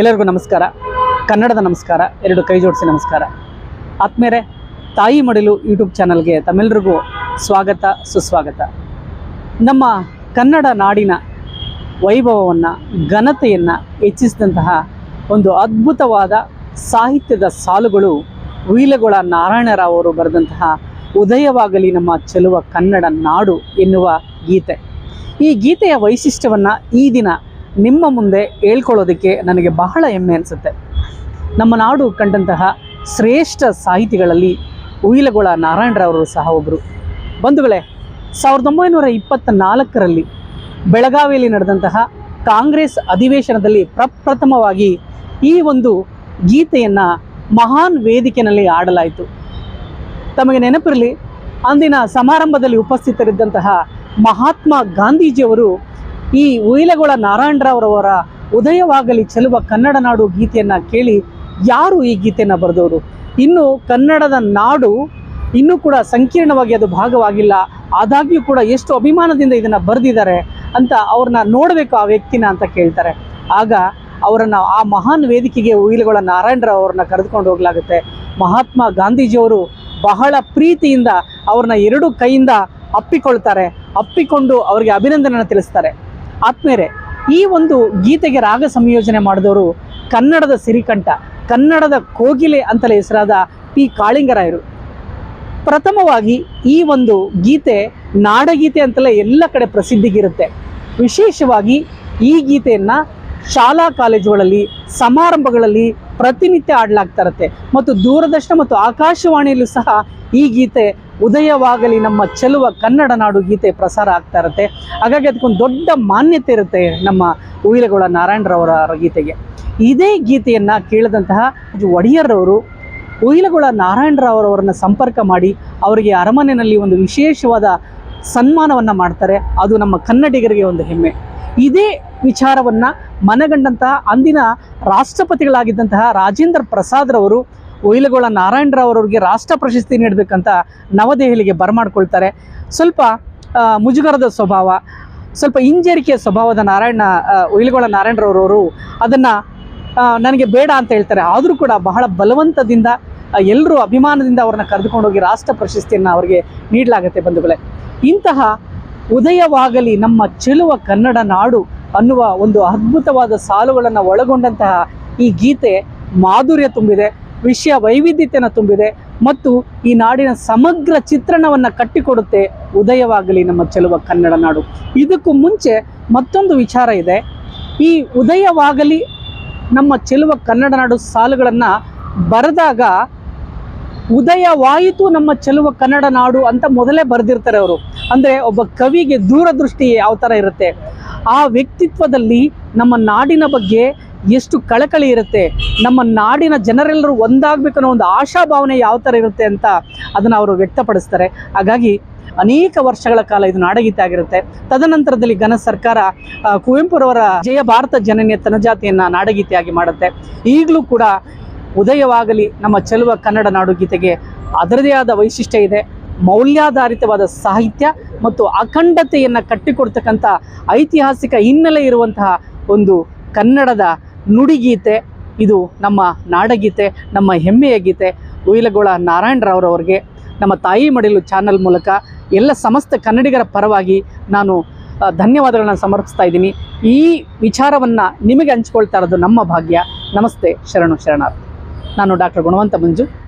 ಎಲ್ಲರಿಗೂ ನಮಸ್ಕಾರ. ಕನ್ನಡದ ನಮಸ್ಕಾರ, ಎರಡು ಕೈ ಜೋಡಿಸಿ ನಮಸ್ಕಾರ. ಆತ್ಮೇರೆ ತಾಯಿ ಮಡಿಲು ಯೂಟ್ಯೂಬ್ ಚಾನಲ್ಗೆ ತಮ್ಮೆಲ್ಲರಿಗೂ ಸ್ವಾಗತ, ಸುಸ್ವಾಗತ. ನಮ್ಮ ಕನ್ನಡ ನಾಡಿನ ವೈಭವವನ್ನು, ಘನತೆಯನ್ನು ಹೆಚ್ಚಿಸಿದಂತಹ ಒಂದು ಅದ್ಭುತವಾದ ಸಾಹಿತ್ಯದ ಸಾಲುಗಳು ವೀಲಗೊಳ ನಾರಾಯಣರಾವ್ ಅವರು ಬರೆದಂತಹ ಉದಯವಾಗಲಿ ನಮ್ಮ ಚೆಲುವ ಕನ್ನಡ ನಾಡು ಎನ್ನುವ ಗೀತೆ. ಈ ಗೀತೆಯ ವೈಶಿಷ್ಟ್ಯವನ್ನು ಈ ದಿನ ನಿಮ್ಮ ಮುಂದೆ ಹೇಳ್ಕೊಳ್ಳೋದಕ್ಕೆ ನನಗೆ ಬಹಳ ಹೆಮ್ಮೆ ಅನಿಸುತ್ತೆ. ನಮ್ಮ ನಾಡು ಕಂಡಂತಹ ಶ್ರೇಷ್ಠ ಸಾಹಿತಿಗಳಲ್ಲಿ ಉಯಿಲಗೊಳ ನಾರಾಯಣರವರು ಸಹ ಒಬ್ಬರು ಬಂಧುಗಳೇ, ಸಾವಿರದ ಒಂಬೈನೂರ ಇಪ್ಪತ್ತ ನಾಲ್ಕರಲ್ಲಿ ಬೆಳಗಾವಿಯಲ್ಲಿ ನಡೆದಂತಹ ಕಾಂಗ್ರೆಸ್ ಅಧಿವೇಶನದಲ್ಲಿ ಪ್ರಪ್ರಥಮವಾಗಿ ಈ ಒಂದು ಗೀತೆಯನ್ನು ಮಹಾನ್ ವೇದಿಕೆಯಲ್ಲಿ ಆಡಲಾಯಿತು ತಮಗೆ ನೆನಪಿರಲಿ, ಅಂದಿನ ಸಮಾರಂಭದಲ್ಲಿ ಉಪಸ್ಥಿತರಿದ್ದಂತಹ ಮಹಾತ್ಮ ಗಾಂಧೀಜಿಯವರು ಈ ಉಯಿಲಗೊಳ ನಾರಾಯಣರಾವ್ರವರ ಉದಯವಾಗಲಿ ಚೆಲುವ ಕನ್ನಡ ನಾಡು ಗೀತೆಯನ್ನು ಕೇಳಿ ಯಾರು ಈ ಗೀತೆಯನ್ನು ಬರೆದವರು? ಇನ್ನು ಕನ್ನಡದ ನಾಡು ಇನ್ನೂ ಕೂಡ ಸಂಕೀರ್ಣವಾಗಿ ಅದು ಭಾಗವಾಗಿಲ್ಲ. ಆದಾಗ್ಯೂ ಕೂಡ ಎಷ್ಟು ಅಭಿಮಾನದಿಂದ ಇದನ್ನು ಬರೆದಿದ್ದಾರೆ ಅಂತ ಅವ್ರನ್ನ ನೋಡಬೇಕು ಆ ವ್ಯಕ್ತಿನ ಅಂತ ಕೇಳ್ತಾರೆ. ಆಗ ಅವರನ್ನು ಆ ಮಹಾನ್ ವೇದಿಕೆಗೆ ಉಯಿಲುಗಳ ನಾರಾಯಣರಾವ್ ಅವ್ರನ್ನ ಕರೆದುಕೊಂಡು ಹೋಗಲಾಗುತ್ತೆ. ಮಹಾತ್ಮ ಗಾಂಧೀಜಿಯವರು ಬಹಳ ಪ್ರೀತಿಯಿಂದ ಅವ್ರನ್ನ ಎರಡು ಕೈಯಿಂದ ಅಪ್ಪಿಕೊಳ್ತಾರೆ. ಅಪ್ಪಿಕೊಂಡು ಅವರಿಗೆ ಅಭಿನಂದನೆಯನ್ನು ತಿಳಿಸ್ತಾರೆ. ಆತ್ಮೇರೆ ಈ ಒಂದು ಗೀತೆಗೆ ರಾಗ ಸಂಯೋಜನೆ ಮಾಡಿದವರು ಕನ್ನಡದ ಸಿರಿಕಂಠ, ಕನ್ನಡದ ಕೋಗಿಲೆ ಅಂತಲೇ ಹೆಸರಾದ ಪಿ ಕಾಳಿಂಗರಾಯರು. ಪ್ರಥಮವಾಗಿ ಈ ಒಂದು ಗೀತೆ ನಾಡಗೀತೆ ಅಂತಲೇ ಎಲ್ಲ ಕಡೆ ಪ್ರಸಿದ್ಧಿಗಿರುತ್ತೆ. ವಿಶೇಷವಾಗಿ ಈ ಗೀತೆಯನ್ನು ಶಾಲಾ ಕಾಲೇಜುಗಳಲ್ಲಿ, ಸಮಾರಂಭಗಳಲ್ಲಿ ಪ್ರತಿನಿತ್ಯ ಆಡಲಾಗ್ತಾ ಇರುತ್ತೆ. ಮತ್ತು ದೂರದರ್ಶನ ಮತ್ತು ಆಕಾಶವಾಣಿಯಲ್ಲೂ ಸಹ ಈ ಗೀತೆ ಉದಯವಾಗಲಿ ನಮ್ಮ ಚೆಲುವ ಕನ್ನಡ ನಾಡು ಗೀತೆ ಪ್ರಸಾರ ಆಗ್ತಾ ಇರುತ್ತೆ. ಹಾಗಾಗಿ ಅದಕ್ಕೊಂದು ದೊಡ್ಡ ಮಾನ್ಯತೆ ಇರುತ್ತೆ ನಮ್ಮ ಉಯಿಲಗೋಳ ನಾರಾಯಣರವರ ಗೀತೆಗೆ. ಇದೇ ಗೀತೆಯನ್ನು ಕೇಳಿದಂತಹ ಒಡೆಯರ್ರವರು ಉಯಿಲಗೋಳ ನಾರಾಯಣರಾವ್ರವರನ್ನ ಸಂಪರ್ಕ ಮಾಡಿ ಅವರಿಗೆ ಅರಮನೆಯಲ್ಲಿ ಒಂದು ವಿಶೇಷವಾದ ಸನ್ಮಾನವನ್ನು ಮಾಡ್ತಾರೆ. ಅದು ನಮ್ಮ ಕನ್ನಡಿಗರಿಗೆ ಒಂದು ಹೆಮ್ಮೆ. ಇದೇ ವಿಚಾರವನ್ನು ಮನಗಂಡಂತಹ ಅಂದಿನ ರಾಷ್ಟ್ರಪತಿಗಳಾಗಿದ್ದಂತಹ ರಾಜೇಂದ್ರ ಪ್ರಸಾದ್ರವರು ಉಯಿಲಗೊಳ ನಾರಾಯಣರಾವ್ರವ್ರಿಗೆ ರಾಷ್ಟ್ರ ಪ್ರಶಸ್ತಿ ನೀಡಬೇಕಂತ ನವದೆಹಲಿಗೆ ಬರಮಾಡ್ಕೊಳ್ತಾರೆ. ಸ್ವಲ್ಪ ಮುಜುಗರದ ಸ್ವಭಾವ ಸ್ವಲ್ಪ ಹಿಂಜರಿಕೆಯ ಸ್ವಭಾವದ ನಾರಾಯಣ ಆ, ನಾರಾಯಣರವ್ರವರು ಅದನ್ನು ನನಗೆ ಬೇಡ ಅಂತ ಹೇಳ್ತಾರೆ. ಆದರೂ ಕೂಡ ಬಹಳ ಬಲವಂತದಿಂದ ಎಲ್ಲರೂ ಅಭಿಮಾನದಿಂದ ಅವ್ರನ್ನ ಕರೆದುಕೊಂಡು ಹೋಗಿ ರಾಷ್ಟ್ರ ಪ್ರಶಸ್ತಿಯನ್ನು ಅವರಿಗೆ ನೀಡಲಾಗುತ್ತೆ ಬಂಧುಗಳೇ. ಇಂತಹ ಉದಯವಾಗಲಿ ನಮ್ಮ ಚೆಲುವ ಕನ್ನಡ ನಾಡು ಅನ್ನುವ ಒಂದು ಅದ್ಭುತವಾದ ಸಾಲುಗಳನ್ನು ಒಳಗೊಂಡಂತಹ ಈ ಗೀತೆ ಮಾಧುರ್ಯ ತುಂಬಿದೆ. ವಿಷಯ ವೈವಿಧ್ಯತೆಯನ್ನು ತುಂಬಿದೆ ಮತ್ತು ಈ ನಾಡಿನ ಸಮಗ್ರ ಚಿತ್ರಣವನ್ನು ಕಟ್ಟಿಕೊಡುತ್ತೆ ಉದಯವಾಗಲಿ ನಮ್ಮ ಚೆಲುವ ಕನ್ನಡ ನಾಡು. ಇದಕ್ಕೂ ಮುಂಚೆ ಮತ್ತೊಂದು ವಿಚಾರ ಇದೆ. ಈ ಉದಯವಾಗಲಿ ನಮ್ಮ ಚೆಲುವ ಕನ್ನಡ ನಾಡು ಸಾಲುಗಳನ್ನು ಬರೆದಾಗ ಉದಯವಾಯಿತು ನಮ್ಮ ಚೆಲುವ ಕನ್ನಡ ನಾಡು ಅಂತ ಮೊದಲೇ ಬರೆದಿರ್ತಾರೆ ಅವರು. ಅಂದರೆ ಒಬ್ಬ ಕವಿಗೆ ದೂರದೃಷ್ಟಿ ಯಾವ ಥರ ಇರುತ್ತೆ? ಆ ವ್ಯಕ್ತಿತ್ವದಲ್ಲಿ ನಮ್ಮ ನಾಡಿನ ಬಗ್ಗೆ ಎಷ್ಟು ಕಳಕಳಿ ಇರುತ್ತೆ, ನಮ್ಮ ನಾಡಿನ ಜನರೆಲ್ಲರೂ ಒಂದಾಗಬೇಕು ಅನ್ನೋ ಒಂದು ಆಶಾಭಾವನೆ ಯಾವ ಥರ ಇರುತ್ತೆ ಅಂತ ಅದನ್ನು ಅವರು ವ್ಯಕ್ತಪಡಿಸ್ತಾರೆ. ಹಾಗಾಗಿ ಅನೇಕ ವರ್ಷಗಳ ಕಾಲ ಇದು ನಾಡಗೀತೆ ಆಗಿರುತ್ತೆ. ತದನಂತರದಲ್ಲಿ ಘನ ಸರ್ಕಾರ ಕುವೆಂಪುರವರ ಜಯ ಭಾರತ ಜನನಿಯ ತನಜಾತಿಯನ್ನು ನಾಡಗೀತೆಯಾಗಿ ಮಾಡುತ್ತೆ. ಈಗಲೂ ಕೂಡ ಉದಯವಾಗಲಿ ನಮ್ಮ ಚೆಲುವ ಕನ್ನಡ ನಾಡು ಗೀತೆಗೆ ಅದರದೇ ಆದ ವೈಶಿಷ್ಟ್ಯ ಇದೆ. ಮೌಲ್ಯಾಧಾರಿತವಾದ ಸಾಹಿತ್ಯ ಮತ್ತು ಅಖಂಡತೆಯನ್ನು ಕಟ್ಟಿಕೊಡ್ತಕ್ಕಂಥ ಐತಿಹಾಸಿಕ ಹಿನ್ನೆಲೆ ಇರುವಂತಹ ಒಂದು ಕನ್ನಡದ ನುಡಿಗೀತೆ, ಇದು ನಮ್ಮ ನಾಡಗೀತೆ, ನಮ್ಮ ಹೆಮ್ಮೆಯ ಗೀತೆ. ಉಯಿಲಗೋಳ ನಾರಾಯಣರಾವ್ರವ್ರಿಗೆ ನಮ್ಮ ತಾಯಿ ಮಡಿಲು ಚಾನಲ್ ಮೂಲಕ ಎಲ್ಲ ಸಮಸ್ತ ಕನ್ನಡಿಗರ ಪರವಾಗಿ ನಾನು ಧನ್ಯವಾದಗಳನ್ನು ಸಮರ್ಪಿಸ್ತಾ ಇದ್ದೀನಿ. ಈ ವಿಚಾರವನ್ನು ನಿಮಗೆ ಹಂಚ್ಕೊಳ್ತಾ ಇರೋದು ನಮ್ಮ ಭಾಗ್ಯ. ನಮಸ್ತೆ, ಶರಣು ಶರಣಾರ್ಥಿ. ನಾನು ಡಾಕ್ಟರ್ ಗುಣವಂತ ಮಂಜು.